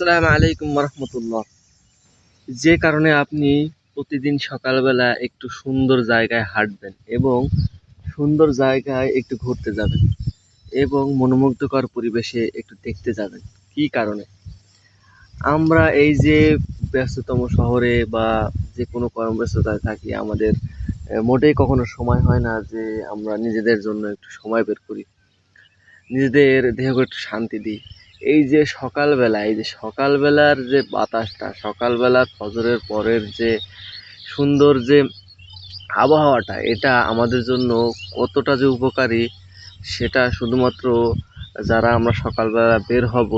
আসসালামু আলাইকুম রহমতুল্লাহ যে কারণে আপনি প্রতিদিন সকালবেলা একটু সুন্দর জায়গায় হাঁটবেন এবং সুন্দর জায়গায় একটু ঘুরতে যাবেন এবং মনোমুগ্ধকর পরিবেশে একটু দেখতে যাবেন। কি কারণে? আমরা এই যে ব্যস্ততম শহরে বা যে কোনো কর্মব্যস্ততায় থাকি, আমাদের মোটেই কখনো সময় হয় না যে আমরা নিজেদের জন্য একটু সময় বের করি। নিজেদের দেহকে একটু শান্তি দিই। এই যে সকালবেলা, এই যে সকালবেলার যে বাতাসটা, সকালবেলা ফজরের পরের যে সুন্দর যে আবহাওয়াটা, এটা আমাদের জন্য কতটা যে উপকারী সেটা শুধুমাত্র যারা আমরা সকালবেলা বের হব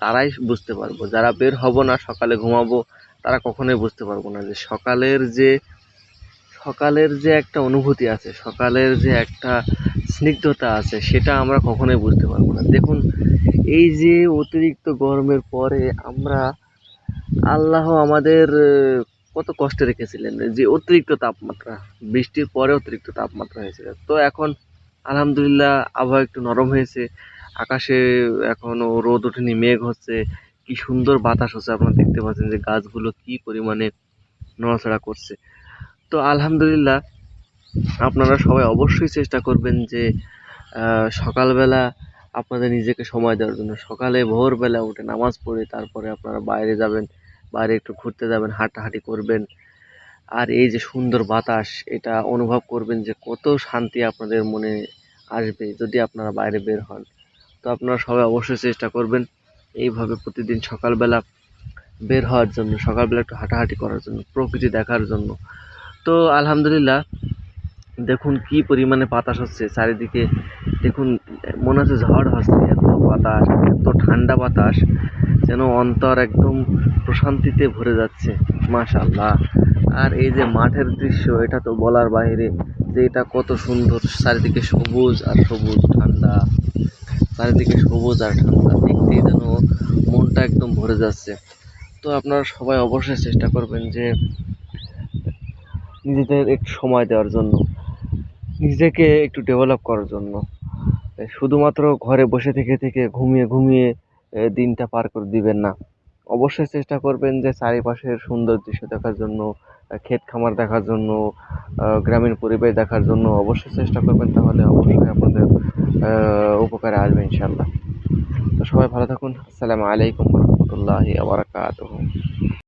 তারাই বুঝতে পারব। যারা বের হব না, সকালে ঘুমাবো, তারা কখনোই বুঝতে পারব না যে সকালের যে সকালের যে একটা অনুভূতি আছে, সকালের যে একটা স্নিগ্ধতা আছে, সেটা আমরা কখনোই বুঝতে পারব না। দেখুন, এই যে অতিরিক্ত গরমের পরে আমরা আল্লাহ আমাদের কত কষ্টে রেখেছিলেন যে অতিরিক্ত তাপমাত্রা, বৃষ্টির পরে অতিরিক্ত তাপমাত্রা হয়েছিল। তো এখন আলহামদুলিল্লাহ আবহাওয়া একটু নরম হয়েছে, আকাশে এখনও রোদ ওঠেনি, মেঘ হচ্ছে, কি সুন্দর বাতাস হচ্ছে, আপনারা দেখতে পাচ্ছেন যে গাছগুলো কি পরিমাণে নড়াচড়া করছে। তো আলহামদুলিল্লাহ আপনারা সবাই অবশ্যই চেষ্টা করবেন যে সকালবেলা আপনাদের নিজেকে সময় দেওয়ার জন্য। সকালে, ভোরবেলা উঠে নামাজ পড়ে, তারপরে আপনারা বাইরে যাবেন, বাইরে একটু ঘুরতে যাবেন, হাঁটাহাঁটি করবেন। আর এই যে সুন্দর বাতাস, এটা অনুভব করবেন যে কত শান্তি আপনাদের মনে আসবে যদি আপনারা বাইরে বের হন। তো আপনারা সবাই অবশ্যই চেষ্টা করবেন এইভাবে প্রতিদিন সকালবেলা বের হওয়ার জন্য, সকালবেলা একটু হাঁটাহাঁটি করার জন্য, প্রকৃতি দেখার জন্য। তো আলহামদুলিল্লাহ দেখুন কি পরিমাণে বাতাস হচ্ছে চারিদিকে। দেখুন, মনে হচ্ছে ঝড় হচ্ছে এত বাতাস, এত ঠান্ডা বাতাস, যেন অন্তর একদম প্রশান্তিতে ভরে যাচ্ছে মাশাল্লাহ আর এই যে মাঠের দৃশ্য, এটা তো বলার বাইরে যে এটা কত সুন্দর, চারিদিকে সবুজ আর সবুজ ঠান্ডা। চারিদিকে সবুজ আর ঠান্ডা, দেখতেই যেন মনটা একদম ভরে যাচ্ছে। তো আপনারা সবাই অবশ্যই চেষ্টা করবেন যে নিজেদের একটু সময় দেওয়ার জন্য। নিজেকে একটু ডেভেলপ করার জন্য। শুধুমাত্র ঘরে বসে থেকে থেকে ঘুমিয়ে ঘুমিয়ে দিনটা পার করে দিবেন না। অবশ্যই চেষ্টা করবেন যে চারিপাশের সুন্দর দৃশ্য দেখার জন্য ক্ষেত খামার দেখার জন্য গ্রামীণ পরিবেশ দেখার জন্য অবশ্যই চেষ্টা করবেন, তাহলে অবশ্যই আপনাদের উপকারে আসবে ইনশাল্লাহ তো সবাই ভালো থাকুন। আসসালামু আলাইকুম রহমতুল্লাহি